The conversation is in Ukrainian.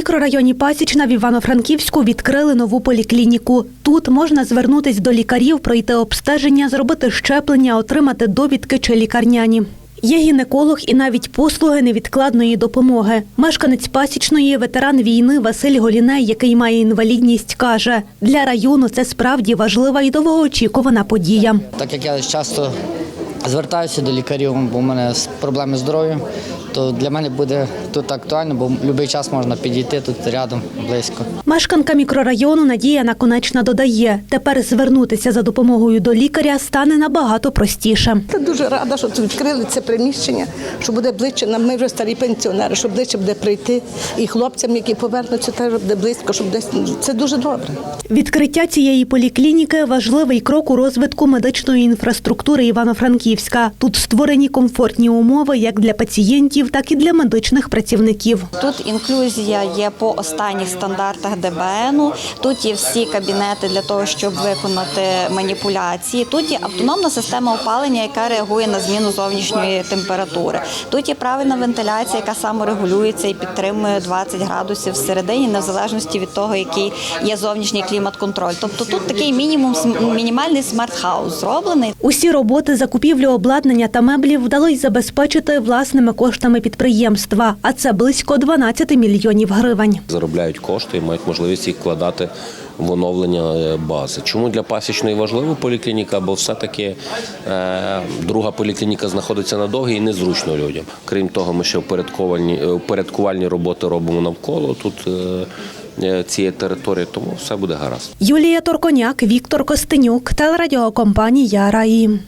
мікрорайоні Пасічна в Івано-Франківську відкрили нову поліклініку. Тут можна звернутись до лікарів, пройти обстеження, зробити щеплення, отримати довідки чи лікарняні. Є гінеколог і навіть послуги невідкладної допомоги. Мешканець пасічної ветеран війни Василь Голіней, який має інвалідність, каже, для району це справді важлива і довгоочікувана подія. Так як я часто звертаюся до лікарів, бо в мене проблеми з здоров'ям, то для мене буде тут актуально, бо в будь-який час можна підійти тут рядом, близько. Мешканка мікрорайону Надія Наконечна додає, тепер звернутися за допомогою до лікаря стане набагато простіше. Я дуже рада, що це відкрили це приміщення, що буде ближче нам. Ми вже старі пенсіонери, щоб ближче буде прийти. І хлопцям, які повернуться, теж буде близько, щоб десь це дуже добре. Відкриття цієї поліклініки важливий крок у розвитку медичної інфраструктури Івано-Франківська. Тут створені комфортні умови як для пацієнтів, так і для медичних працівників. Тут інклюзія є по останніх стандартах ДБНу. Тут є всі кабінети для того, щоб виконати маніпуляції. Тут є автономна система опалення, яка реагує на зміну зовнішньої температури. Тут є правильна вентиляція, яка саморегулюється і підтримує 20 градусів всередині, незалежності від того, який є зовнішній клімат-контроль. Тобто тут такий мінімум мінімальний смарт-хаус зроблений. Усі роботи закупівлю обладнання та меблів вдалося забезпечити власними коштами підприємства, а це близько 12 мільйонів гривень. заробляють кошти і мають можливість їх вкладати в оновлення е, бази. Чому для пасічної важлива поліклініка? Бо все-таки е, друга поліклініка знаходиться на довгій і незручно людям. Крім того, ми ще е, впорядкувальні роботи робимо навколо тут цієї території, тому все буде гаразд. Юлія Торконяк, Віктор Костенюк, телерадіокомпанія Раї.